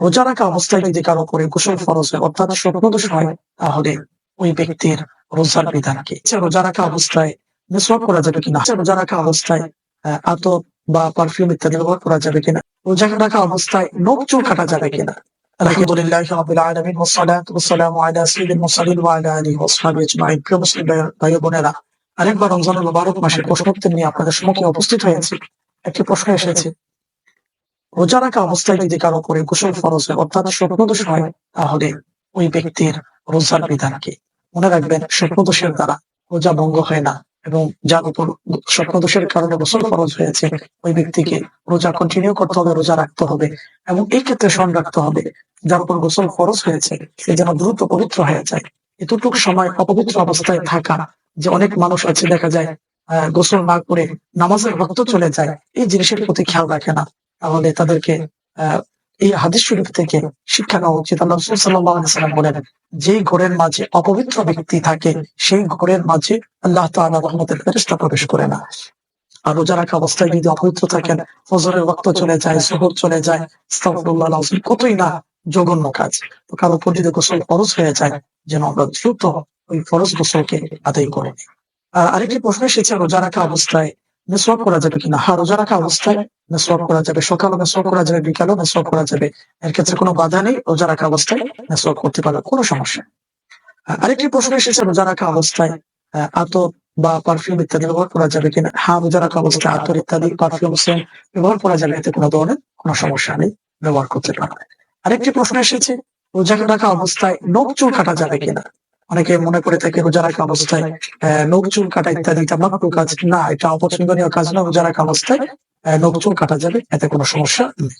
রোজা রাখা অবস্থায় যদি কারও করে গোসল ফরজ হয়, অর্থাৎ স্বপ্নদোষ হয় তাহলে ওই ব্যক্তির রোজার বিধান কি রোজা রাখা অবস্থায় মিসওয়াক করা যাবে কিনা রোজা রাখা অবস্থায় আতপ বা পারফিউম ইত্যাদি ব্যবহার করা যাবে কিনা রোজা রাখা অবস্থায় নখ চুল কাটা যাবে কিনা। আলহামদুলিল্লাহ রাব্বিল আলামিন ওয়াস সালাতু ওয়াস সালামু আলা সাইয়্যিদিল ওয়া ওয়া বোনেরা, আরেকবার রমজানুল মুবারক মাসের প্রশ্নোত্তর নিয়ে আপনাদের সম্মুখে উপস্থিত হয়েছি একটি প্রশ্ন এসেছে রোজা রাখা অবস্থায় যদি কারও করে গোসল ফরজ হয়, অর্থাৎ স্বপ্নদোষ হয়, তাহলে ওই ব্যক্তির রোজার বিধান কি মনে রাখবেন, স্বপ্নদোষের দ্বারা রোজা ভঙ্গ হয় না এবং যার উপর স্বপ্নদোষের কারণে গোসল ফরজ হয়েছে, ওই ব্যক্তিকে রোজা কন্টিনিউ করতে হবে, রোজা রাখতে হবে এবং এই ক্ষেত্রে স্মরণ রাখতে হবে, যার উপর গোসল ফরজ হয়েছে, সে যেন দ্রুত পবিত্র হয়ে যায়। এতটুকু সময় অপবিত্র অবস্থায় থাকা যে অনেক মানুষ আছে, দেখা যায় গোসল না করে নামাজের রক্ত চলে যায়, এই জিনিসের প্রতি খেয়াল রাখে না। তাহলে তাদেরকে এই হাদিস শরীফ থেকে শিক্ষা নেওয়া উচিত। আল্লাহ রাসূল সাল্লাম বলেন যেই ঘরের মাঝে অপবিত্র ব্যক্তি থাকে, সেই ঘরের মাঝে আল্লাহ তাআলা রহমতের ফেরেশতা প্রবেশ করে না। আর রোজা রাখা অবস্থায় যদি অপবিত্র থাকেন, ফজরের রক্ত চলে যায় জোহর চলে যায় কতই না জঘন্য কাজ। তো কারও যদি গোসল ফরজ হয়ে যায়, যেন আমরা দ্রুত ওই ফরজ গোসলকে আদায় করে। আরেকটি প্রশ্ন এসেছে, রোজা রাখা অবস্থায় মেসওয়াক করা যাবে কিনা? হ্যাঁ রোজা রাখা অবস্থায় মেসওয়াক করা যাবে। সকালে মেসওয়াক করা যাবে, বিকালেও মেসওয়াক করা যাবে। এর ক্ষেত্রে কোনো বাধা নেই, রোজা রাখা অবস্থায় মেসওয়াক করতে পারবে কোনো সমস্যা আরেকটি প্রশ্ন এসেছে, রোজা রাখা অবস্থায় আতপ বা পারফিউম ইত্যাদি ব্যবহার করা যাবে কিনা? হা রোজা রাখা অবস্থায় আতর ইত্যাদি পারফিউম সেন্ট ব্যবহার করা যাবে, এতে কোনো ধরনের কোনো সমস্যা নেই, ব্যবহার করতে পারবে আরেকটি প্রশ্ন এসেছে, রোজা রাখা অবস্থায় নখ চুল কাটা যাবে কিনা? অনেকে মনে করে থাকে রোজা রাখা অবস্থায় নখ চুল কাটা ইত্যাদি, এটা মাত্র কাজ। না, এটা অপছন্দনীয় কাজ না রোজা রাখা অবস্থায় নখ চুল কাটা যাবে, এতে কোনো সমস্যা নেই।